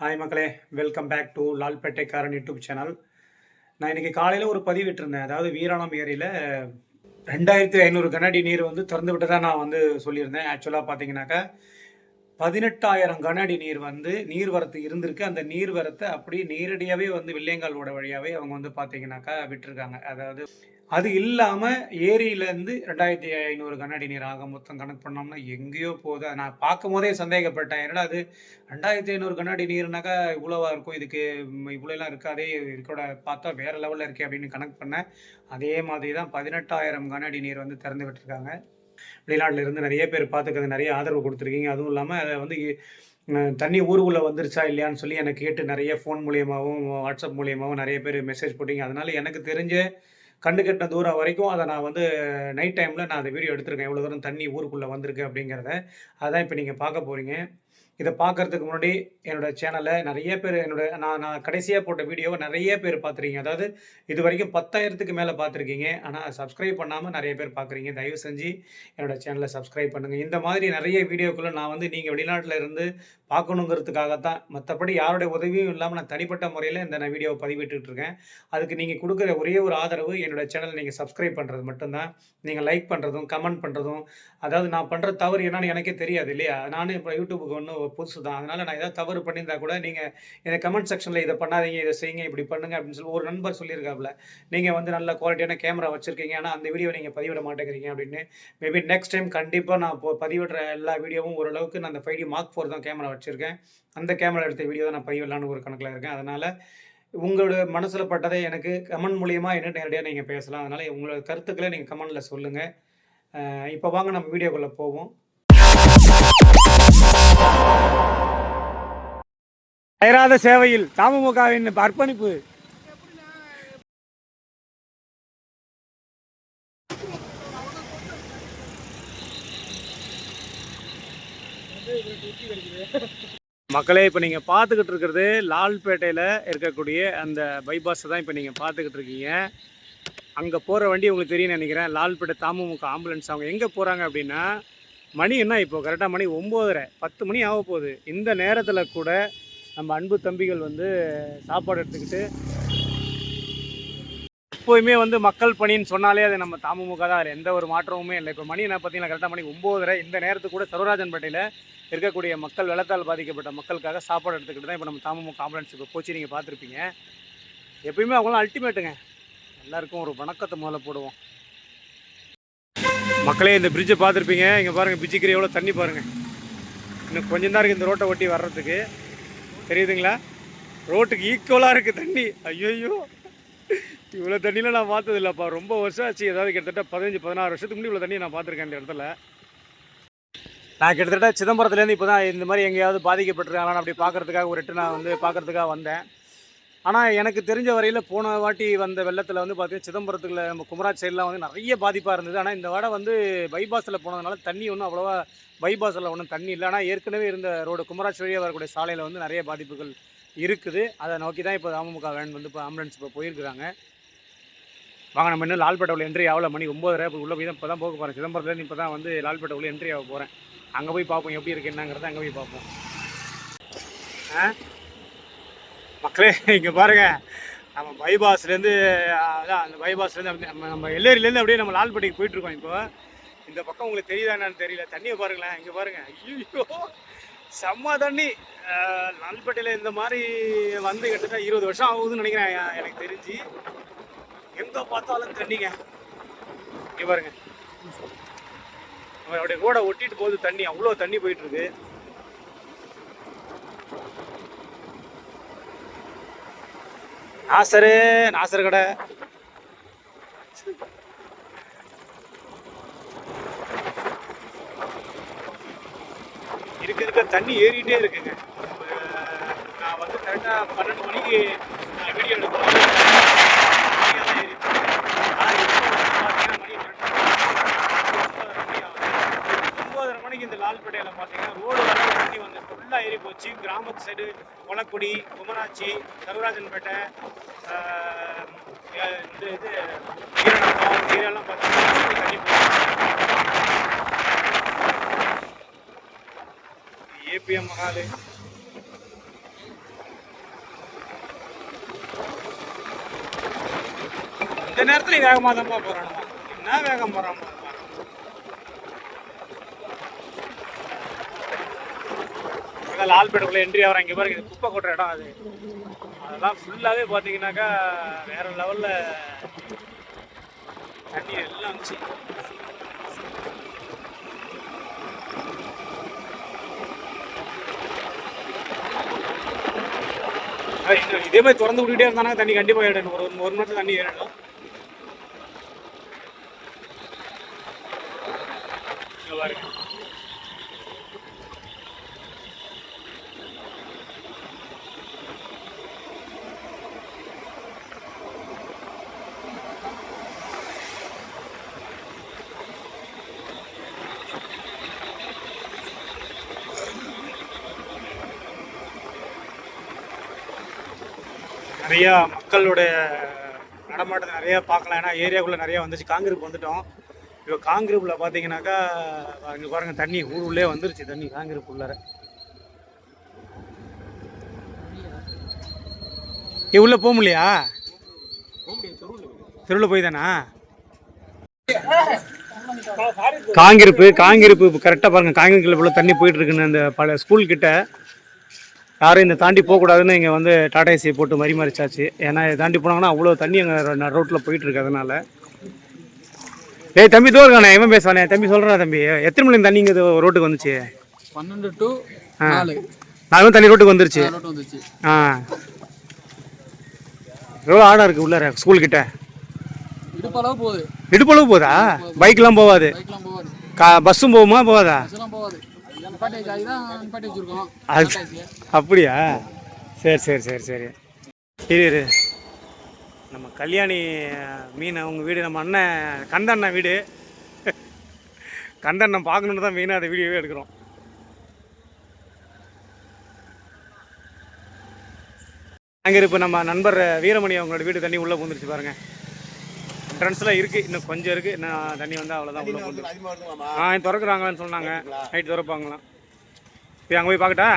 Hi மக்களே. Welcome back to லால்பேட்டைக்காரன் YouTube channel. நான் இன்னைக்கு காலையில் ஒரு பதிவிட்டிருந்தேன் அதாவது வீராணம் ஏரியில் ரெண்டாயிரத்தி ஐநூறு கனஅடி நீர் வந்து திறந்து விட்டதா நான் வந்து சொல்லியிருந்தேன். ஆக்சுவலாக பார்த்தீங்கன்னாக்கா பதினெட்டாயிரம் கனஅடி நீர் வந்து நீர்வரத்து இருந்திருக்கு. அந்த நீர்வரத்தை அப்படியே நேரடியாகவே வந்து வில்லியங்காலோட வழியாகவே அவங்க வந்து பார்த்தீங்கன்னாக்கா விட்டுருக்காங்க. அதாவது அது இல்லாமல் ஏரியிலேருந்து ரெண்டாயிரத்தி ஐநூறு கண்ணாடி நீர் ஆக மொத்தம் கணக்கு பண்ணோம்னா எங்கேயோ போகுது. அதை நான் பார்க்கும் போதே சந்தேகப்பட்டேன். என்னடா அது? ரெண்டாயிரத்தி ஐநூறு கண்ணாடி நீர்னாக்கா இவ்வளோவா இருக்கும்? இதுக்கு இவ்வளோலாம் இருக்காதே இருக்கோட பார்த்தா வேற லெவலில் இருக்கே அப்படின்னு கணக்கு பண்ணேன். அதே மாதிரி தான் பதினெட்டாயிரம் கண்ணாடி நீர் வந்து திறந்து விட்டுருக்காங்க. வெளிநாட்டில் இருந்து நிறைய பேர் பார்த்துக்கிறது நிறைய ஆதரவு கொடுத்துருக்கீங்க. அதுவும் இல்லாமல் அதை வந்து தண்ணி ஊருக்குள்ளே வந்துருச்சா இல்லையான்னு சொல்லி எனக்கு கேட்டு நிறைய ஃபோன் மூலியமாகவும் வாட்ஸ்அப் மூலியமாகவும் நிறைய பேர் மெசேஜ் போட்டீங்க. அதனால எனக்கு தெரிஞ்ச கண்டு கட்டின தூரம் வரைக்கும் அதை நான் வந்து நைட் டைமில் நான் அந்த வீடியோ எடுத்திருக்கேன். எவ்வளோ தூரம் தண்ணி ஊருக்குள்ளே வந்திருக்கு அப்படிங்கிறத. அதான் இப்போ நீங்கள் பார்க்க போகிறீங்க இதை பார்க்கறதுக்கு முன்னாடி என்னோட சேனலை நிறைய பேர் என்னோட நான் நான் கடைசியாக போட்ட வீடியோவை நிறைய பேர் பார்த்துருக்கீங்க. அதாவது இது வரைக்கும் பத்தாயிரத்துக்கு மேலே பார்த்துருக்கீங்க. ஆனால் சப்ஸ்கிரைப் பண்ணாமல் நிறைய பேர் பார்க்குறீங்க. தயவு செஞ்சு என்னோடய சேனலை சப்ஸ்கிரைப் பண்ணுங்கள் இந்த மாதிரி நிறைய வீடியோக்குள்ளே நான் வந்து நீங்கள் வெளிநாட்டில் இருந்து பார்க்கணுங்கிறதுக்காகத்தான். மற்றபடி யாருடைய உதவியும் இல்லாமல் நான் தனிப்பட்ட முறையில் இந்த நான் வீடியோவை பதிவிட்டுட்டு இருக்கேன் அதுக்கு நீங்கள் கொடுக்குற ஒரே ஒரு ஆதரவு என்னோட சேனலை நீங்கள் சப்ஸ்கிரைப் பண்ணுறது மட்டும்தான். நீங்கள் லைக் பண்ணுறதும் கமெண்ட் பண்ணுறதும் அதாவது நான் பண்ணுற தவறு என்னன்னு எனக்கே தெரியாது இல்லையா? நானும் இப்போ யூடியூபுக்கு ஒன்றும் புதுசு தான். அதனால் நான் ஏதாவது தவறு பண்ணியிருந்தா கூட நீங்கள் இந்த கமெண்ட் செக்ஷனில் இதை பண்ணாதீங்க இதை செய்யுங்க இப்படி பண்ணுங்க அப்படின்னு சொல்லி ஒரு நண்பர் சொல்லியிருக்காப்புல நீங்கள் வந்து நல்ல குவாலிட்டியான கேமரா வச்சுருக்கீங்க ஆனால் அந்த வீடியோ நீங்கள் பதிவிட மாட்டேங்கிறீங்க அப்படின்னு. மேபி நெக்ஸ்ட் டைம் கண்டிப்பாக நான் இப்போ பதிவிடுற எல்லா வீடியோவும் ஓரளவுக்கு நான் அந்த ஃபைவ் டி மார்க் ஃபோர் தான் கேமரா வச்சுருக்கேன். அந்த கேமரா எடுத்த வீடியோ தான் நான் பதிவிடலான்னு ஒரு கணக்கில் இருக்கேன். அதனால் உங்களோட மனசில் பட்டதை எனக்கு கமெண்ட் மூலியமாக என்ன நேரடியாக நீங்கள் பேசலாம். அதனால் உங்களோட கருத்துக்களை நீங்கள் கமெண்டில் சொல்லுங்கள் இப்போ வாங்க நம்ம வீடியோக்குள்ளே போவோம். அயராத சேவையில் தாமமுகவின் அர்ப்பணிப்பு. மக்களே இப்போ நீங்கள் பார்த்துக்கிட்டு இருக்கிறது லால்பேட்டையில் இருக்கக்கூடிய அந்த பைபாஸை தான் இப்போ நீங்கள் பார்த்துக்கிட்டு இருக்கீங்க. அங்கே போகிற வண்டி உங்களுக்கு தெரியும் நினைக்கிறேன். லால்பேட்டை தாமுமுக ஆம்புலன்ஸ் அவங்க எங்கே போகிறாங்க அப்படின்னா மணி என்ன இப்போ? கரெக்டாக மணி ஒம்போதரை பத்து மணி ஆக போகுது. இந்த நேரத்தில் கூட நம்ம அன்பு தம்பிகள் வந்து சாப்பாடு எடுத்துக்கிட்டு எப்போயுமே வந்து மக்கள் பணின்னு சொன்னாலே அது நம்ம தாமுமுக தான். அதில் எந்த ஒரு மாற்றமுமே இல்லை. இப்போ மணி என்ன பார்த்தீங்கன்னா கரெக்டாக மணி ஒம்போதரை இந்த நேரத்துக்கு கூட சர்வராஜன்பேட்டையில் இருக்கக்கூடிய மக்கள் வெள்ளத்தால் பாதிக்கப்பட்ட மக்களுக்காக சாப்பாடு எடுத்துக்கிட்டு தான் இப்போ நம்ம தாமுமுக ஆம்புலன்ஸ் இப்போ போச்சு. நீங்கள் பார்த்துருப்பீங்க. எப்பயுமே அவங்களாம் அல்டிமேட்டுங்க எல்லாருக்கும் ஒரு வணக்கத்தை முதல்ல போடுவோம். மக்களே இந்த பிரிட்ஜை பார்த்துருப்பீங்க. இங்கே பாருங்கள் பிரிட்ஜுக்கு எவ்வளோ தண்ணி பாருங்கள் இன்னும் கொஞ்சம் தான் இருக்குது இந்த ரோட்டை ஒட்டி வர்றதுக்கு. தெரியுதுங்களா? ரோட்டுக்கு ஈக்குவலாக இருக்குது தண்ணி. ஐயோ இவ்வளோ தண்ணியில் நான் பார்த்தது இல்லைப்பா ரொம்ப வருஷம் ஆச்சு ஏதாவது கிட்டத்தட்ட பதினஞ்சு பதினாறு வருஷத்துக்கு முன்னாடி இவ்வளோ தண்ணி நான் பார்த்துருக்கேன் இந்த இடத்துல. நான் கிட்டத்தட்ட சிதம்பரத்துலேருந்து இப்போ தான் இந்த மாதிரி எங்கேயாவது பாதிக்கப்பட்டிருக்காங்களான்னு அப்படி பார்க்கறதுக்காக ஒரு எட்டு நான் வந்து பார்க்குறதுக்காக வந்தேன். ஆனால் எனக்கு தெரிஞ்ச வரையில் போன வாட்டி வந்த வெள்ளத்தில் வந்து பார்த்தீங்கன்னா சிதம்பரத்துக்குள்ள நம்ம குமராஜ் சைட்லாம் வந்து நிறைய பாதிப்பாக இருந்தது. ஆனால் இந்த வாடை வந்து பைபாஸில் போனதுனால தண்ணி ஒன்றும் அவ்வளோவா பைபாஸில் ஒன்றும் தண்ணி இல்லை. ஆனால் ஏற்கனவே இருந்த ரோடு குமராஜ் வழியாக வரக்கூடிய சாலையில் வந்து நிறைய பாதிப்புகள் இருக்குது. அதை நோக்கி தான் இப்போ அமமுக வேன் வந்து இப்போ ஆம்புலன்ஸ் இப்போ போயிருக்கிறாங்க. வாங்க நம்ம இன்னும் லால்பேட்டை உள்ள என்ட்ரி ஆகல. மணி ஒம்பதரை. இப்போ உள்ளே போய் தான் இப்போ தான் போக போகிறேன் சிதம்பரத்துலேருந்து இப்போ தான் வந்து லால்பேட்டை உள்ள என்ட்ரி ஆக போகிறேன் அங்கே போய் பார்ப்போம் எப்படி இருக்கு என்னங்கிறத அங்கே போய் பார்ப்போம். ஆ? மக்களே இங்கே பாருங்க. நம்ம பைபாஸ்லேருந்து அதான் அந்த பைபாஸ்லேருந்து அப்படி நம்ம நம்ம எல்லேரிலேருந்து அப்படியே நம்ம லால்பேட்டைக்கு போயிட்டுருக்கோம் இப்போ. இந்த பக்கம் உங்களுக்கு தெரியுதா என்னன்னு தெரியல. தண்ணியை பாருங்களேன் இங்கே பாருங்கள் ஐயோ செம்ம தண்ணி. லால்பேட்டையில் இந்த மாதிரி வந்து கிட்டத்தட்ட இருபது வருஷம் ஆகுதுன்னு நினைக்கிறேன் எனக்கு தெரிஞ்சு. எங்கே பார்த்தாலும் தண்ணிங்க. இங்கே பாருங்க. நம்ம அப்படியே ரோடை ஒட்டிட்டு போகுது தண்ணி. அவ்வளோ தண்ணி போயிட்டு இருக்கு நாசரு நாசர் கடை. இருக்க இருக்க. தண்ணி ஏறிட்டே இருக்குங்க. நான் வந்து கரெக்டாக பன்னெண்டு மணிக்கு நான் வீடியோ எடுப்பேன் ஏறி போச்சு கிராமத்து சைடு கொலக்குடி குமராட்சி கருவராஜன்பேட்டை இந்த இது ஈரணக்கம் பார்த்தீங்கன்னா தண்ணி ஏபிஎம் மகாலு. இந்த நேரத்தில் வேகமாக தான் போகிறானுமா என்ன வேகம் போகிறோம் லால்பேட்டுக்குள்ள என்ட்ரி ஆகிறோம் இங்கே பாருங்க இது குப்பை கொட்டுற இடம் அது. அதெல்லாம் ஃபுல்லாகவே பார்த்தீங்கன்னாக்கா வேற லெவலில் தண்ணி எல்லாம் வந்துச்சு இதே மாதிரி திறந்து விட்டுக்கிட்டே இருந்தாங்க தண்ணி கண்டிப்பாக ஏறிடணும். ஒரு ஒரு மணி நேரத்தில் தண்ணி ஏறிடும் நிறையா மக்களுடைய நடமாட்டத்தை நிறைய பார்க்கலாம். ஏன்னா ஏரியாக்குள்ளே நிறையா வந்துச்சு. காங்கிரீப் வந்துட்டோம். இப்போ காங்கிரீப்பில் பார்த்தீங்கன்னாக்கா இங்கே பாருங்கள் தண்ணி ஊர் உள்ளே வந்துருச்சு. தண்ணி காங்கிரீப் உள்ளார ஏ உள்ளே போக முடியா தெருவில் போய் தானா காங்கிருப்பு காங்கிருப்பு கரெக்டாக பாருங்கள் காங்கிரீப்பில் உள்ள தண்ணி போயிட்டு இருக்குன்னு அந்த பல ஸ்கூல் கிட்ட யாரும் இந்த தாண்டி போகக்கூடாதுன்னு இங்கே வந்து டாடா ஏசியை போட்டு மறிமறிச்சாச்சு ஏன்னா இதை தாண்டி போனாங்கன்னா அவ்வளோ தண்ணி அங்கே ரோட்டில் போயிட்டு இருக்கு அதனால. டேய் தம்பி தோ இருக்கானே இவன் பேசுவானே. தம்பி சொல்கிறா தம்பி. எத்தனை மணி தண்ணி இங்கே ரோட்டுக்கு வந்துச்சு? பன்னெண்டு டு ஆ. நாலு. தண்ணி ரோட்டுக்கு வந்துருச்சு? ஆ எவ்வளோ ஆடம் இருக்குது உள்ளார ஸ்கூல் கிட்ட? இடுப்பளவு போகுது. இடுப்பளவு போதா? பைக்லாம் போகாது. கா பஸ்ஸும் போகுமா போகாதா? போகாது. அப்படியா? சரி சரி சரி சரி. இரு நம்ம கல்யாணி மீன் அவங்க வீடு நம்ம அண்ணன் கந்தண்ணன் வீடு. கந்தண்ணன் பார்க்கணுன்னு தான் மெயினாக அந்த வீடியோவே எடுக்கிறோம். அங்கே இப்போ நம்ம நண்பர் வீரமணி அவங்களோட வீடு தண்ணி உள்ளே பூந்துருச்சு பாருங்க. என்ட்ரன்ஸில் இருக்குது இன்னும் கொஞ்சம் இருக்குது இன்னும் தண்ணி வந்து அவ்வளோதான் உள்ளே பூந்து ஆ திறக்குறாங்கன்னு சொன்னாங்க. நைட் திறப்பாங்களாம். போய் அங்கே போய் பார்க்கட்டா?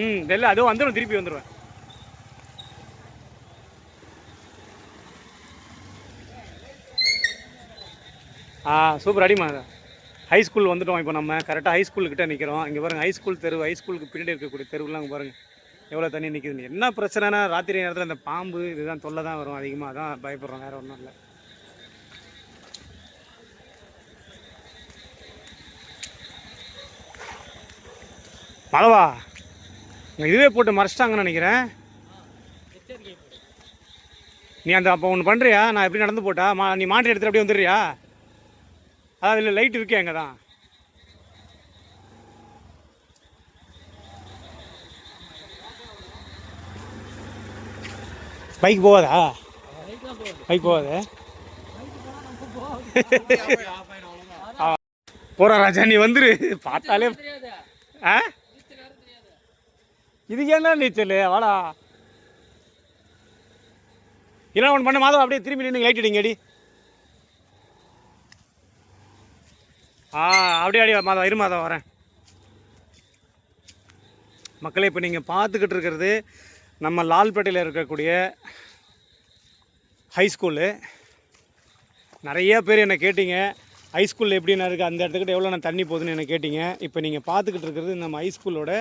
ம் தெரியல. அதுவும் வந்துடும் திருப்பி வந்துடுவேன் ஆ சூப்பர் அடிமா ஹை ஸ்கூல் வந்துட்டோம் இப்போ நம்ம. கரெக்டாக ஹை ஸ்கூல் கிட்ட நிற்கிறோம் இங்கே பாருங்க ஹை ஸ்கூல் தெரு ஹை ஸ்கூலுக்கு பின்னாடி இருக்கக்கூடிய தெருவுலாம் அங்கே பாருங்க. எவ்வளோ தண்ணி நிற்குதுன்னு என்ன பிரச்சனைனா ராத்திரி நேரத்தில் இந்த பாம்பு இதுதான் தொல்லை தான் வரும். அதிகமாக தான் பயப்படுறோம். வேறு ஒன்றும் இல்லை. மழவா இங்க இதுவே போட்டு மறைச்சிட்டாங்கன்னு நினைக்கிறேன். நீ அந்த அப்போ ஒன்று பண்ணுறியா நான் எப்படி நடந்து போட்டா? மா நீ மாட்டு எடுத்துட்டு அப்படியே வந்துடுறியா? அதாவது இல்லை லைட் இருக்கே அங்கே தான் பைக் போகாதா? பைக் போகாது? போறா ராஜா நீ வந்துரு. பார்த்தாலே ஆ? இது என்ன நீச்சல்? வாடா. இல்லை ஒன்று பண்ண மாதம் அப்படியே திரும்பி நின்று லைட் அடிங்க அடி. ஆ அப்படியே அடி மாதம் இரு மாதம் வரேன். மக்களே இப்போ நீங்கள் பார்த்துக்கிட்டு இருக்கிறது நம்ம லால்பேட்டையில் இருக்கக்கூடிய ஹை ஸ்கூலு நிறைய பேர் என்னை கேட்டீங்க. ஹை ஸ்கூலில் எப்படின்னா இருக்குது அந்த இடத்துக்கிட்ட எவ்வளோ நான் தண்ணி போகுதுன்னு என்னை கேட்டிங்க. இப்போ நீங்கள் பார்த்துக்கிட்டு இருக்கிறது நம்ம ஹை ஸ்கூலோட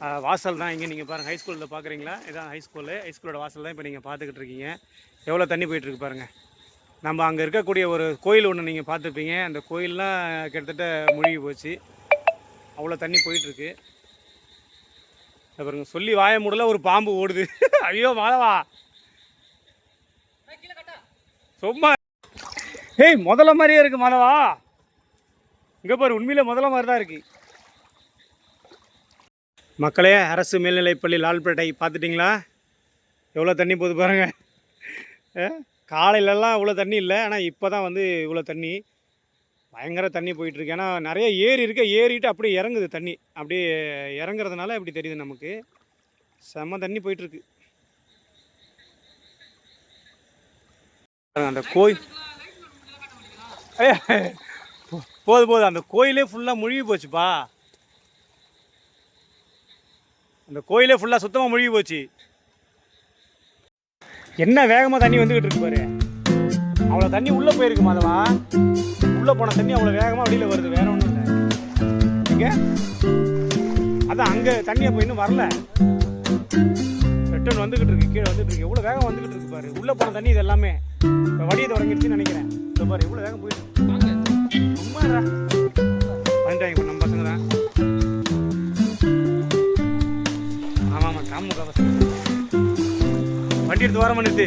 வாசல் தான் இங்கே நீங்கள் பாருங்கள் ஹை ஸ்கூலில் பார்க்குறீங்களா இதான் ஹை ஹைஸ்கூலோட வாசல் தான் இப்போ நீங்கள் பார்த்துக்கிட்டு இருக்கீங்க. எவ்வளோ தண்ணி போயிட்டுருக்கு பாருங்கள் நம்ம அங்கே இருக்கக்கூடிய ஒரு கோயில் ஒன்று நீங்கள் பார்த்துருப்பீங்க அந்த கோயிலெலாம் கிட்டத்தட்ட மூழ்கி போச்சு. அவ்வளோ தண்ணி போயிட்டுருக்கு பாருங்க. சொல்லி வாய மூடல ஒரு பாம்பு ஓடுது. ஐயோ மாதவா. சும்மா. ஏய் முதல்ல மாதிரியே இருக்குது மாதவா. இங்கே பாரு உண்மையில் முதல்ல மாதிரி தான் இருக்குது மக்களே அரசு மேல்நிலைப்பள்ளி லால்பேட்டை பார்த்துட்டிங்களா? எவ்வளோ தண்ணி போகுது பாருங்கள் காலையிலலாம் இவ்வளோ தண்ணி இல்லை ஆனால் இப்போ தான் வந்து இவ்வளோ தண்ணி. பயங்கர தண்ணி போயிட்டுருக்கு ஏன்னா நிறைய ஏரி இருக்க. ஏறிட்டு அப்படியே இறங்குது தண்ணி. அப்படியே இறங்குறதுனால இப்படி தெரியுது நமக்கு. செம்ம தண்ணி போயிட்டுருக்கு அந்த கோயில் போது போது. அந்த கோயிலே ஃபுல்லாக முழுகி போச்சுப்பா. இந்த கோயிலே ஃபுல்லாக சுத்தமாக முழுகி போச்சு. என்ன வேகமாக தண்ணி வந்துக்கிட்டு இருக்கு பாரு. அவ்வளோ தண்ணி உள்ளே போயிருக்கு மாதவா. உள்ளே போன தண்ணி அவ்வளோ வேகமாக வெளியில் வருது வேற ஒன்றும் இல்லை. இங்கே அதான் அங்கே தண்ணி அப்போ இன்னும் வரல. ரிட்டர்ன் வந்துக்கிட்டு இருக்கு கீழே வந்துட்டு இருக்கு. எவ்வளோ வேகம் வந்துக்கிட்டு இருக்கு பாரு. உள்ளே போன தண்ணி இது எல்லாமே. இப்போ வடியை தொடங்கிடுச்சுன்னு நினைக்கிறேன். இந்த பாரு எவ்வளோ வேகம் போயிட்டு இருக்கு. வாங்க வண்டி எடுத்து வர நிறுத்து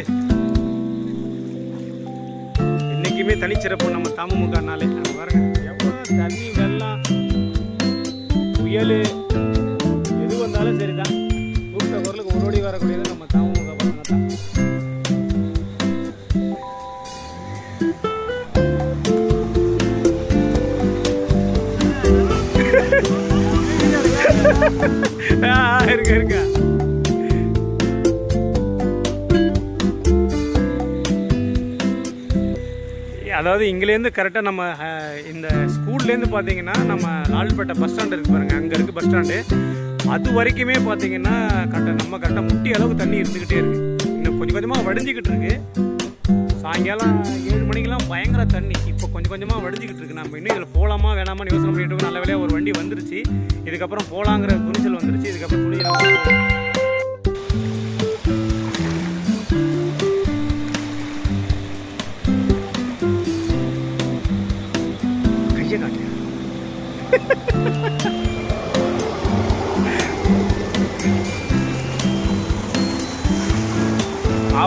இன்னைக்குமே தனிச்சிறப்பு நம்ம தமுகனாலே அங்க பாருங்க எவ்வளோ தண்ணி வெள்ளம் புயல் எது வந்தாலும் சரிதான். கூப்பிட்ட குரலுக்கு ஓடி வரக்கூடியது நம்ம அதாவது இங்கேருந்து கரெக்டாக நம்ம இந்த ஸ்கூல்லேருந்து பார்த்தீங்கன்னா நம்ம லால்பேட்டை பஸ் ஸ்டாண்டு இருக்கு பாருங்கள் அங்கே இருக்குது பஸ் ஸ்டாண்டு அது வரைக்குமே பார்த்தீங்கன்னா கரெக்டாக நம்ம கரெக்டாக முட்டி அளவுக்கு தண்ணி இருந்துக்கிட்டே இருக்குது இன்னும் கொஞ்சம் கொஞ்சமாக வடிஞ்சிக்கிட்டு இருக்கு. சாயங்காலம் ஏழு மணிக்கெலாம் பயங்கர தண்ணி. இப்போ கொஞ்சம் கொஞ்சமாக வடிஞ்சிக்கிட்டு இருக்கு. நம்ம இன்னும் இதில் போகலாமா வேணாமான்னு யோசனை பண்ணிட்டு இருக்கோம். நல்ல வேலையாக ஒரு வண்டி வந்துருச்சு. இதுக்கப்புறம் போகலாங்கிற துணிச்சல் வந்துருச்சு. இதுக்கப்புறம் துணி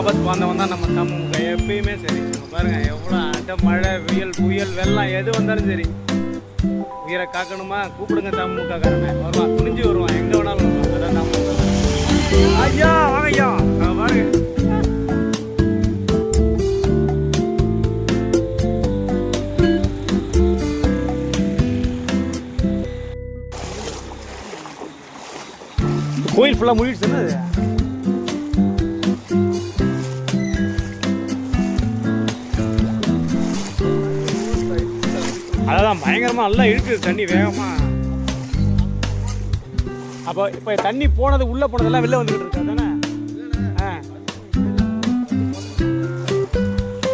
ஆபத்து வந்தவன் தான் நம்ம தமுக எப்பயுமே சரி. நம்ம பாருங்க எவ்வளோ அட மழை வெயில் புயல் வெள்ளம் எது வந்தாலும் சரி. உயிரை காக்கணுமா? கூப்பிடுங்க தமுக காரனை வருவான் துணிஞ்சு வருவான். எங்கே வேணாலும் வருவான். அதான் தமுக ஐயா வாங்க ஐயா வாங்க பாருங்க. கோயில் ஃபுல்லாக மூடிடுச்சுன்னு வேகமாக நல்லா இழுக்குது தண்ணி வேகமாக அப்போ இப்போ தண்ணி போனது உள்ளே போனதெல்லாம் வெளில வந்துக்கிட்டு இருக்கு தானே ஆ.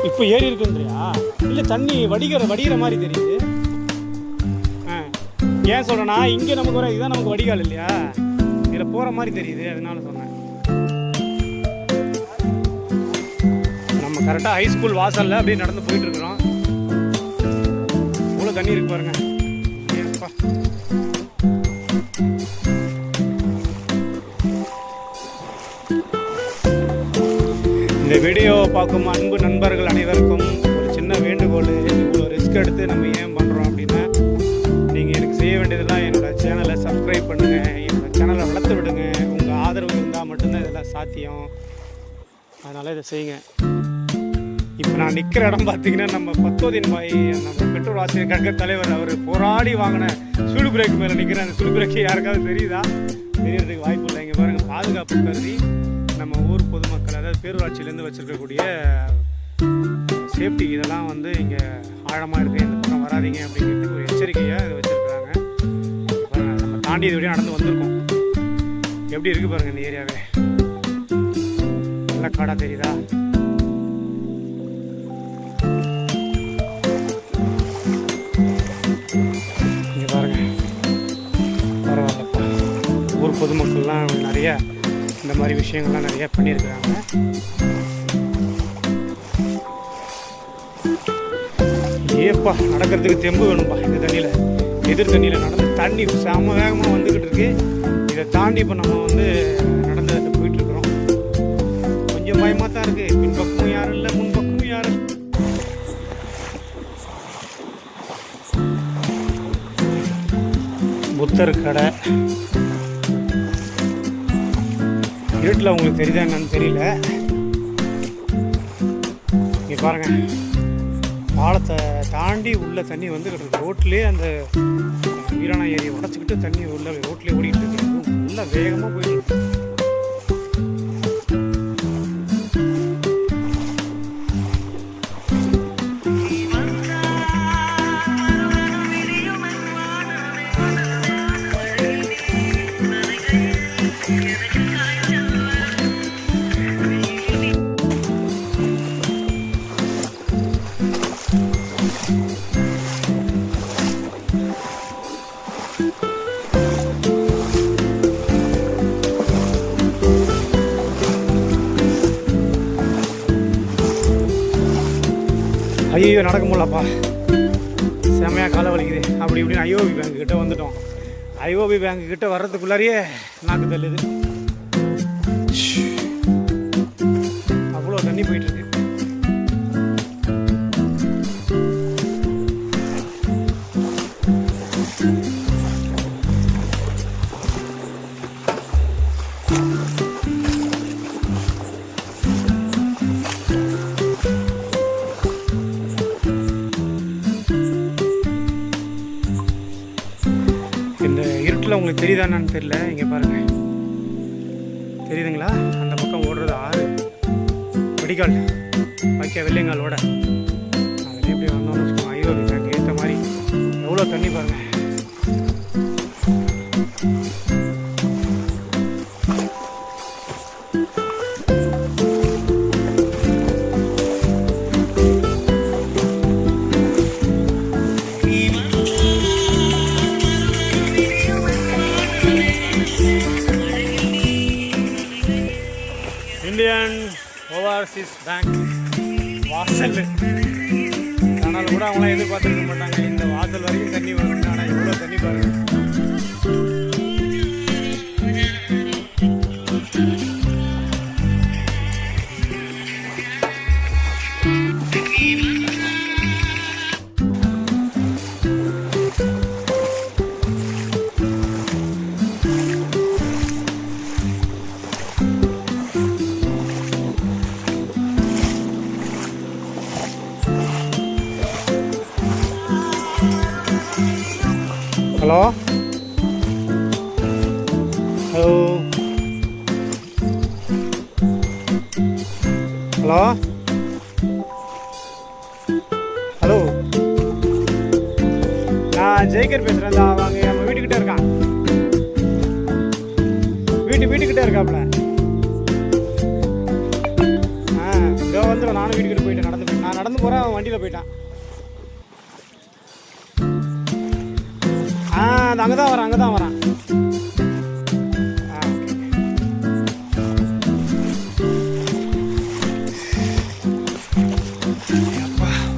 இப்போ ஏறி இருக்குன்றியா இல்லை தண்ணி வடிகிற வடிகிற மாதிரி தெரியுது. ஆ. ஏன் சொல்கிறேன்னா இங்கே நமக்கு வர இதுதான் நமக்கு வடிகால் இல்லையா? இதில் போகிற மாதிரி தெரியுது அதனால சொன்னேன். நம்ம கரெக்டாக ஹைஸ்கூல் வாசலில் அப்படியே நடந்து போயிட்டுருக்குறோம் தண்ணி இருக்கு பாருங்க இந்த வீடியோ பார்க்கும் அன்பு நண்பர்கள் அனைவருக்கும் ஒரு சின்ன வேண்டுகோள். இவ்வளோ ரிஸ்க் எடுத்து நம்ம ஏன் பண்ணுறோம் அப்படின்னா நீங்கள் எனக்கு செய்ய வேண்டியதெல்லாம் என்னோடய சேனலை சப்ஸ்கிரைப் பண்ணுங்கள் என்னோடய சேனலை வளர்த்து விடுங்க. உங்கள் ஆதரவு இருந்தால் மட்டும்தான் இதெல்லாம் சாத்தியம். அதனால் இதை செய்யுங்க. இப்போ நான் நிற்கிற இடம் பார்த்தீங்கன்னா நம்ம பத்தோதின் பாய் நம்ம பெட்ரோல் ஆசிரியர் கழக தலைவர் அவர் போராடி வாங்கின சுடு பிரேக் மேலே நிற்கிற அந்த சுடு பிரேக் யாருக்காவது தெரியுதா? தெரியறதுக்கு வாய்ப்பு இல்லை. இங்கே பாருங்கள் பாதுகாப்பு கருதி நம்ம ஊர் பொதுமக்கள் அதாவது பேரூராட்சியிலேருந்து வச்சுருக்கக்கூடிய சேஃப்டி இதெல்லாம் வந்து இங்கே ஆழமாக இருக்குது இந்த பக்கம் வராதீங்க அப்படிங்கிறதுக்கு ஒரு எச்சரிக்கையாக இதை வச்சுருக்காங்க நம்ம தாண்டி இது நடந்து வந்திருக்கோம். எப்படி இருக்குது பாருங்கள் இந்த ஏரியாவே? நல்லா காடாக தெரியுதா? நிறையா இந்த மாதிரி விஷயங்கள்லாம் நிறைய பண்ணியிருக்கிறாங்க. ஏப்பா நடக்கிறதுக்கு தெம்பு வேணும்பா. இந்த தண்ணியில் எதிர் தண்ணியில் நடந்து தண்ணி செம வேகமாக வந்துக்கிட்டு இருக்கு. இதை தாண்டி இப்போ நம்ம வந்து நடந்து போயிட்டு இருக்கிறோம் கொஞ்சம் பயமாக தான் இருக்கு. பின்பக்கமும் யாரும் இல்லை முன்பக்கமும் யாரும் புத்தர் கடை. இருட்டில் உங்களுக்கு தெரியுதா என்னன்னு தெரியல. இங்கே பாருங்கள் பாலத்தை தாண்டி உள்ள தண்ணி வந்து இருக்கு. ரோட்லேயே அந்த வீராணா ஏரியை உடச்சிக்கிட்டு தண்ணி உள்ள ரோட்லேயே ஓடிக்கிட்டு இருக்கு. நல்லா வேகமாக போயிட்டு ஐயோ நடக்க முடியலப்பா. செம்மையாக காலை வலிக்குது. அப்படி இப்படின்னு ஐஓபி பேங்க் கிட்டே வந்துட்டோம். ஐஓபி பேங்க் கிட்ட வர்றதுக்குள்ளாரியே நாக்கு தள்ளுது. உங்களுக்கு தெரியுதா என்னன்னு தெரியல. இங்கே பாருங்க. தெரியுதுங்களா? அந்த பக்கம் ஓடுறது ஆறு. வடிகால். வைக்க ஓட அதில் எப்படி வந்தோம்னு வச்சுக்கோங்க. ஐயோ பேங்க் ஏற்ற மாதிரி. எவ்வளோ தண்ணி பாருங்க. you. ஓஆர்சிஸ் பேங்க் வாசல். ஆனால் கூட அவங்களாம் எதிர்பார்த்துருக்க மாட்டாங்க. இந்த வாசல் வரைக்கும் தண்ணி வரும். ஆனால் எவ்வளோ தண்ணி ลอเออฮัลโหล அது அங்கே தான் வரான். அங்கே தான் வரான்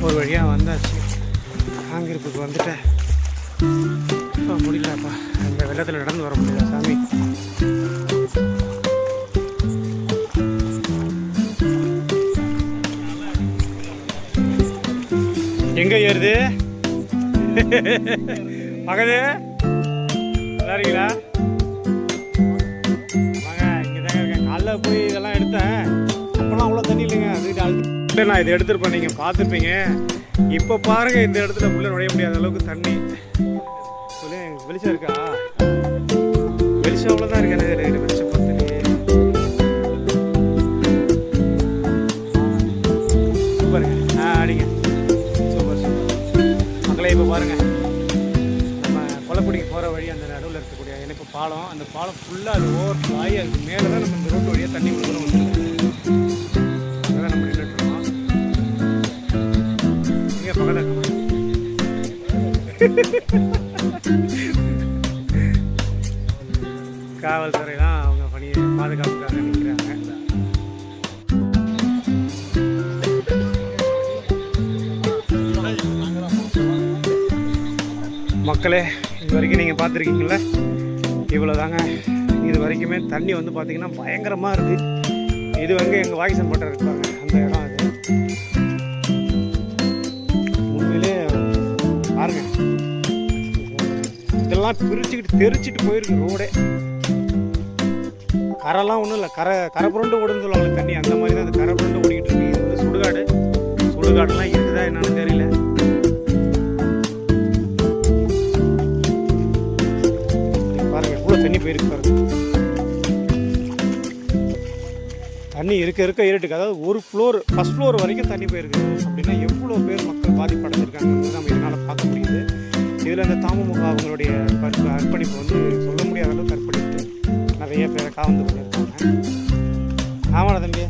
ஒரு வழியாக வந்தாச்சு. காங்கிருப்புக்கு வந்துட்டேன். இப்போ முடியலப்பா அந்த வெள்ளத்தில் நடந்து வர முடியல சாமி. எங்கே ஏறுது? பக்கத்து அது நான் இதை எடுத்துருப்பேன். நீங்கள் பார்த்துருப்பீங்க இப்போ பாருங்கள் இந்த இடத்துல உள்ளே நுழைய முடியாத அளவுக்கு தண்ணி. வெளிச்சம் இருக்கா? வெளிச்சம் அவ்வளோதான் இருக்கேன் எனக்கு வெளிச்சம் பார்த்துட்டு. சூப்பருங்க ஆ அடிங்க. Super super. மக்களே இப்போ பாருங்கள் நம்ம கொலக்குடிக்கு போகிற வழி அந்த நடுவில் இருக்கக்கூடிய எனக்கு பாலம். அந்த பாலம் ஃபுல்லாக அது ஓவர் ஆகி அதுக்கு மேலே தான் நம்ம இந்த ரோட்டு வழியாக தண்ணி கொடுக்குறோம் காவல்துறைலாம் அவங்க பணியை பாதுகாப்புக்காக நிற்கிறாங்க. மக்களே இது வரைக்கும் நீங்கள் பார்த்துருக்கீங்கள இவ்வளோதாங்க இது வரைக்குமே தண்ணி வந்து பார்த்தீங்கன்னா பயங்கரமாக இருக்குது இது வந்து எங்கள் வாகிசன் பட்டர் இருக்காங்க அந்த இடம் அது. இதெல்லாம் பிரிச்சுக்கிட்டு தெரிச்சிட்டு போயிருக்கு ரோடே. கரைலாம் ஒன்றும் இல்லை. கரை கரை புரண்டு ஓடுன்னு சொல்லுவாங்க தண்ணி. அந்த மாதிரி தான் அந்த கரை புரண்டு ஓடிக்கிட்டு இருக்கு. இது வந்து சுடுகாடு. சுடுகாடுலாம் இருக்குதா என்னன்னு தெரியல. பாருங்க எவ்வளோ தண்ணி போயிருக்கு பாருங்க. தண்ணி இருக்க இருக்க இருட்டுக்கு அதாவது ஒரு ஃப்ளோர் ஃபர்ஸ்ட் ஃப்ளோர் வரைக்கும் தண்ணி போயிருக்கு. அப்படின்னா எவ்வளோ பேர் மக்கள் பாதிப்படைஞ்சிருக்காங்க நம்ம இதனால் பார்க்க முடியுது. இதில் இந்த தாமமுக அவங்களுடைய பற்பு அர்ப்பணிப்பு வந்து சொல்ல முடியாத அளவுக்கு அர்ப்பணித்து நிறைய பேரை காவந்து பண்ணியிருக்காங்க ஆமாடா தம்பி.